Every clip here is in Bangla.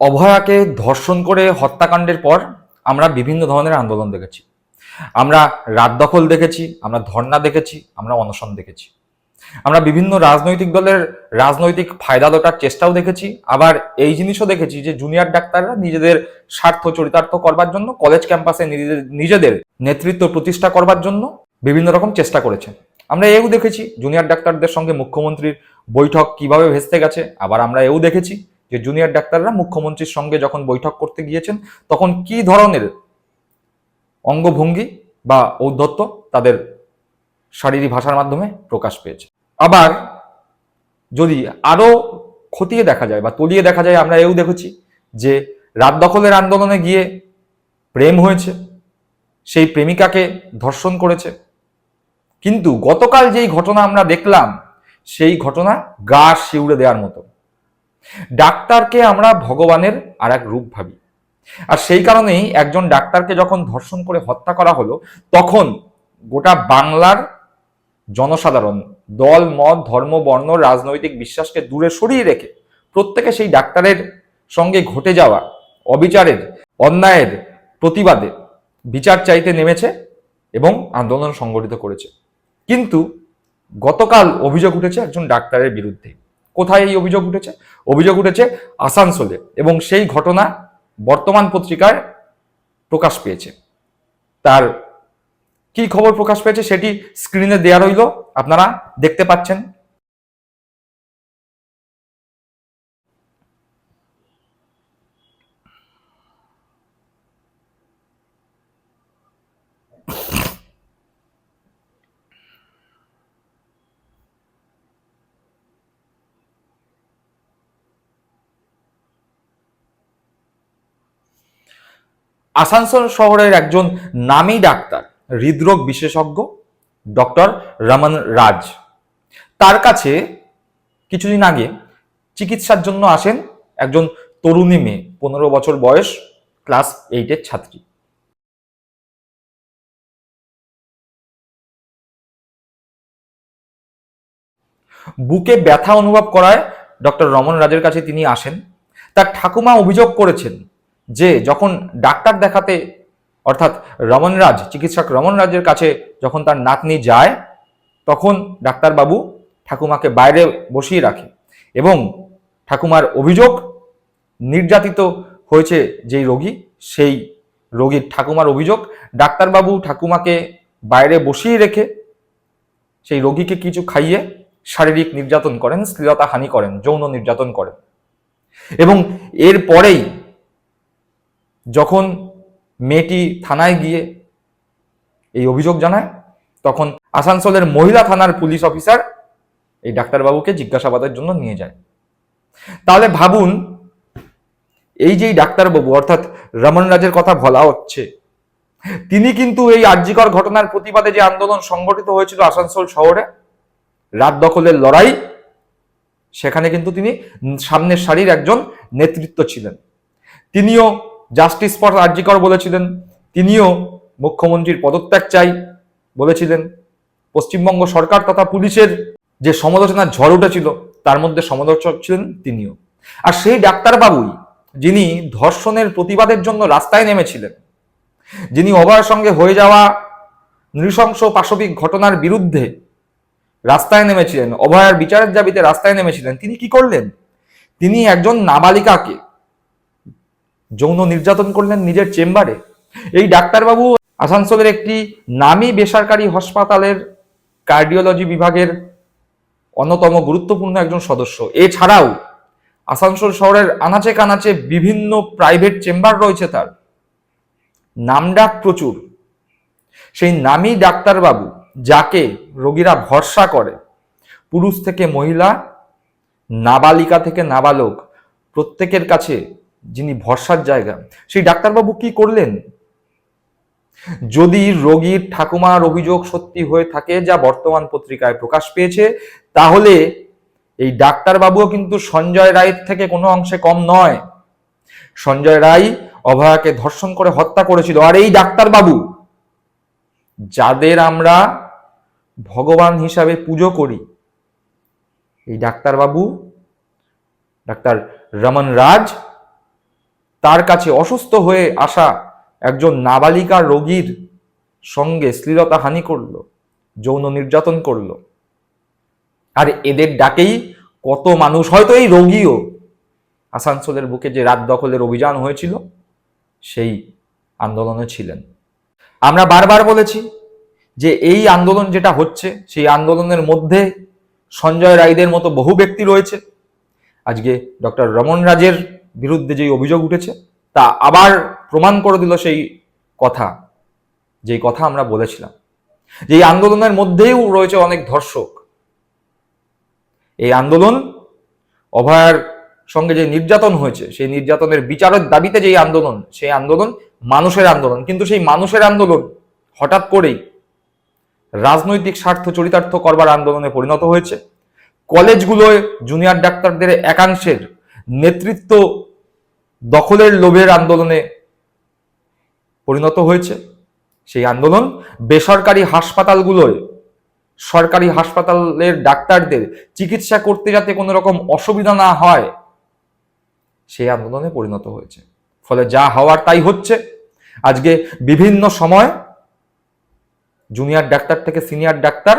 অভয়াকে ধর্ষণ করে হত্যাকাণ্ডের পর আমরা বিভিন্ন ধরনের আন্দোলন দেখেছি। আমরা রাত দখল দেখেছি, আমরা ধর্ণা দেখেছি, আমরা অনশন দেখেছি। আমরা বিভিন্ন রাজনৈতিক দলের রাজনৈতিক ফায়দা লোটার চেষ্টাও দেখেছি, আবার এই জিনিসও দেখেছি যে জুনিয়র ডাক্তাররা নিজেদের স্বার্থ চরিতার্থ করবার জন্য কলেজ ক্যাম্পাসে নিজেদের নিজেদের নেতৃত্ব প্রতিষ্ঠা করবার জন্য বিভিন্ন রকম চেষ্টা করেছেন। আমরা এও দেখেছি জুনিয়র ডাক্তারদের সঙ্গে মুখ্যমন্ত্রীর বৈঠক কীভাবে ভেস্তে গেছে, আবার আমরা এও দেখেছি। যে জুনিয়র ডাক্তাররা মুখ্যমন্ত্রীর সঙ্গে যখন বৈঠক করতে গিয়েছেন, তখন কি ধরনের অঙ্গভঙ্গি বা ঔদ্ধত্য তাদের শারীরিক ভাষার মাধ্যমে প্রকাশ পেয়েছে? আবার যদি আরও খতিয়ে দেখা যায় বা তলিয়ে দেখা যায়, আমরা এও দেখেছি যে রাত দখলের আন্দোলনে গিয়ে প্রেম হয়েছে, সেই প্রেমিকাকে ধর্ষণ করেছে। কিন্তু গতকাল যেই ঘটনা আমরা দেখলাম, সেই ঘটনা গা শিউড়ে দেওয়ার মতো। ডাক্তারকে আমরা ভগবানের আর এক রূপ ভাবি। আর সেই কারণেই একজন ডাক্তারকে যখন ধর্ষণ করে হত্যা করা হলো, তখন গোটা বাংলার জনসাধারণ, দল, মত, ধর্ম, বর্ণ, রাজনৈতিক বিশ্বাসকে দূরে সরিয়ে রেখে প্রত্যেকে সেই ডাক্তারের সঙ্গে ঘটে যাওয়া অবিচারের, অন্যায়ের প্রতিবাদে বিচার চাইতে নেমেছে এবং আন্দোলন সংগঠিত করেছে। কিন্তু গতকাল অভিযোগ উঠেছে একজন ডাক্তারের বিরুদ্ধে। কোথায় এই অভিযোগ উঠেছে? অভিযোগ উঠেছে আসানসোলে এবং সেই ঘটনা বর্তমান পত্রিকায় প্রকাশ পেয়েছে। তার কি খবর প্রকাশ পেয়েছে সেটি স্ক্রিনে দেয়া রইল। আপনারা দেখতে পাচ্ছেন। আসানসোল শহরের একজন নামী ডাক্তার, হৃদরোগ বিশেষজ্ঞ, ডক্টর রমন রাজ। তার কাছে কিছুদিন আগে চিকিৎসার জন্য আসেন একজন তরুণী মেয়ে, পনেরো বছর বয়স, ক্লাস এইটের ছাত্রী। বুকে ব্যথা অনুভব করায় ডক্টর রমন রাজের কাছে তিনি আসেন। তার ঠাকুমা অভিযোগ করেছেন যে যখন ডাক্তার দেখাতে, অর্থাৎ রমন রাজ চিকিৎসক রমন রাজের কাছে যখন তার নাতনি যায়, তখন ডাক্তারবাবু ঠাকুমাকে বাইরে বসিয়ে রাখে এবং ঠাকুমার অভিযোগ নির্যাতিত হয়েছে যেই রোগী, সেই রোগীর ঠাকুমার অভিযোগ ডাক্তারবাবু ঠাকুমাকে বাইরে বসিয়ে রেখে সেই রোগীকে কিছু খাইয়ে শারীরিক নির্যাতন করেন শ্লীলতা হানি করেন, যৌন নির্যাতন করেন এবং এর পরেই যখন মেয়েটি থানায় গিয়ে এই অভিযোগ জানায়, তখন আসানসোলের মহিলা থানার পুলিশ অফিসার এই ডাক্তারবাবুকে জিজ্ঞাসাবাদের জন্য নিয়ে যায়। তাহলে ভাবুন, এই যে ডাক্তারবাবু, অর্থাৎ রমন রাজের কথা বলা হচ্ছে, তিনি কিন্তু এই আর্যিকর ঘটনার প্রতিবাদে যে আন্দোলন সংগঠিত হয়েছিল আসানসোল শহরে, রাত দখলের লড়াই, সেখানে কিন্তু তিনি সামনের সারির একজন নেতৃত্ব ছিলেন। তিনিও জাস্টিস ফর আর্জিকর বলেছিলেন। তিনিও মুখ্যমন্ত্রীর পদত্যাগ চাই বলেছিলেন। পশ্চিমবঙ্গ সরকার তথা পুলিশের যে সমালোচনার ঝড় উঠেছিল, তার মধ্যে সমালোচক ছিলেন তিনিও। আর সেই ডাক্তারবাবুই, যিনি ধর্ষণের প্রতিবাদের জন্য রাস্তায় নেমেছিলেন, যিনি অভয়ের সঙ্গে হয়ে যাওয়া নৃশংস পাশবিক ঘটনার বিরুদ্ধে রাস্তায় নেমেছিলেন, অভয়ার বিচারের দাবিতে রাস্তায় নেমেছিলেন, তিনি কি করলেন? তিনি একজন নাবালিকাকে যৌন নির্যাতন করলেন নিজের চেম্বারে। এই ডাক্তারবাবু আসানসোলের একটি নামী বেসরকারি হাসপাতালের কার্ডিওলজি বিভাগের অন্যতম গুরুত্বপূর্ণ একজন সদস্য। এছাড়াও আসানসোল শহরের আনাচে কানাচে বিভিন্ন প্রাইভেট চেম্বার রয়েছে তার। নামডাক প্রচুর। সেই নামী ডাক্তারবাবু যাকে রোগীরা ভরসা করে, পুরুষ থেকে মহিলা, নাবালিকা থেকে নাবালক, প্রত্যেকের কাছে যিনি ভরসার জায়গা, সেই ডাক্তারবাবু কি করলেন? যদি রোগীর ঠাকুমার অভিযোগ সত্যি হয়ে থাকে, যা বর্তমান পত্রিকায় প্রকাশ পেয়েছে, তাহলে এই ডাক্তারবাবুও কিন্তু সঞ্জয় রায়ের থেকে কোনো অংশে কম নয়। সঞ্জয় রায় অভয়াকে ধর্ষণ করে হত্যা করেছিল। আর এই ডাক্তারবাবু, যাদের আমরা ভগবান হিসাবে পুজো করি, এই ডাক্তারবাবু, ডাক্তার রমন রাজ তার কাছে অসুস্থ হয়ে আসা একজন নাবালিকা রোগীর সঙ্গে শ্লীলতা হানি করল, যৌন নির্যাতন করল। আর এদের ডাকেই কত মানুষ, হয়তো এই রোগীও। আসানসোলের বুকে যে রাত দখলের অভিযান হয়েছিল, সেই আন্দোলনে ছিলেন। আমরা বারবার বলেছি যে এই আন্দোলন যেটা হচ্ছে, সেই আন্দোলনের মধ্যে সঞ্জয় রায়দের মতো বহু ব্যক্তি রয়েছে। আজকে ডক্টর রমন রাজের বিরুদ্ধে যেই অভিযোগ উঠেছে, তা আবার প্রমাণ করে দিল সেই কথা, যেই কথা আমরা বলেছিলাম। যে এই আন্দোলনের মধ্যেও রয়েছে অনেক ধর্ষক। এই আন্দোলন অভয়ার সঙ্গে যে নির্যাতন হয়েছে, সেই নির্যাতনের বিচারের দাবিতে যেই আন্দোলন, সেই আন্দোলন মানুষের আন্দোলন। কিন্তু সেই মানুষের আন্দোলন হঠাৎ করেই রাজনৈতিক স্বার্থ চরিতার্থ করবার আন্দোলনে পরিণত হয়েছে। কলেজগুলোয় জুনিয়র ডাক্তারদের একাংশের নেতৃত্ব দখলের লোভের আন্দোলনে পরিণত হয়েছে। সেই আন্দোলন বেসরকারি হাসপাতালগুলোয়, সরকারি হাসপাতালের ডাক্তারদের চিকিৎসা করতে যাতে কোনো রকম অসুবিধা না হয়, সেই আন্দোলনে পরিণত হয়েছে। ফলে যা হওয়ার তাই হচ্ছে। আজকে বিভিন্ন সময় জুনিয়র ডাক্তার থেকে সিনিয়র ডাক্তার,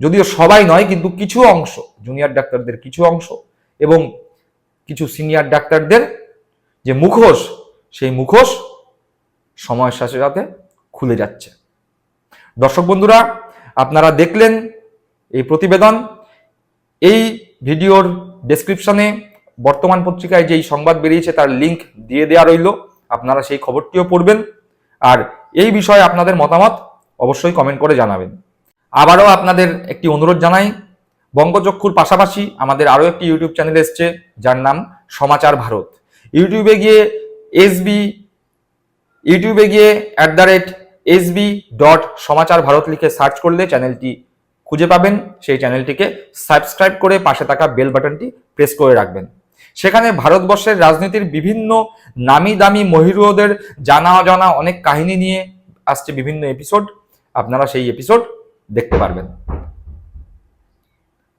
যদিও সবাই নয়, কিন্তু কিছু অংশ, জুনিয়র ডাক্তারদের কিছু অংশ এবং কিছু সিনিয়র ডাক্তারদের যে মুখোশ, সেই মুখোশ সময়ের সাথে সাথে খুলে যাচ্ছে। দর্শক বন্ধুরা, আপনারা দেখলেন এই প্রতিবেদন। এই ভিডিওর ডেসক্রিপশনে বর্তমান পত্রিকায় যেই সংবাদ বেরিয়েছে তার লিংক দিয়ে দেওয়া রইল। আপনারা সেই খবরটিও পড়বেন। আর এই বিষয়ে আপনাদের মতামত অবশ্যই কমেন্ট করে জানাবেন। আবারও আপনাদের একটি অনুরোধ জানাই বঙ্গচক্ষুর পাশাপাশি আমাদের আরও একটি ইউটিউব চ্যানেল এসছে, যার নাম সমাচার ভারত। ইউটিউবে গিয়ে এসবি ইউটিউবে গিয়ে at the rate SB dot Samachar Bharat লিখে সার্চ করলে চ্যানেলটি খুঁজে পাবেন। সেই চ্যানেলটিকে সাবস্ক্রাইব করে পাশে থাকা বেল বাটনটি প্রেস করে রাখবেন। সেখানে ভারতবর্ষের রাজনীতির বিভিন্ন নামি দামি মহিরুদের জানা অজানা অনেক কাহিনী নিয়ে আসছে বিভিন্ন এপিসোড আপনারা সেই এপিসোড দেখতে পারবেন।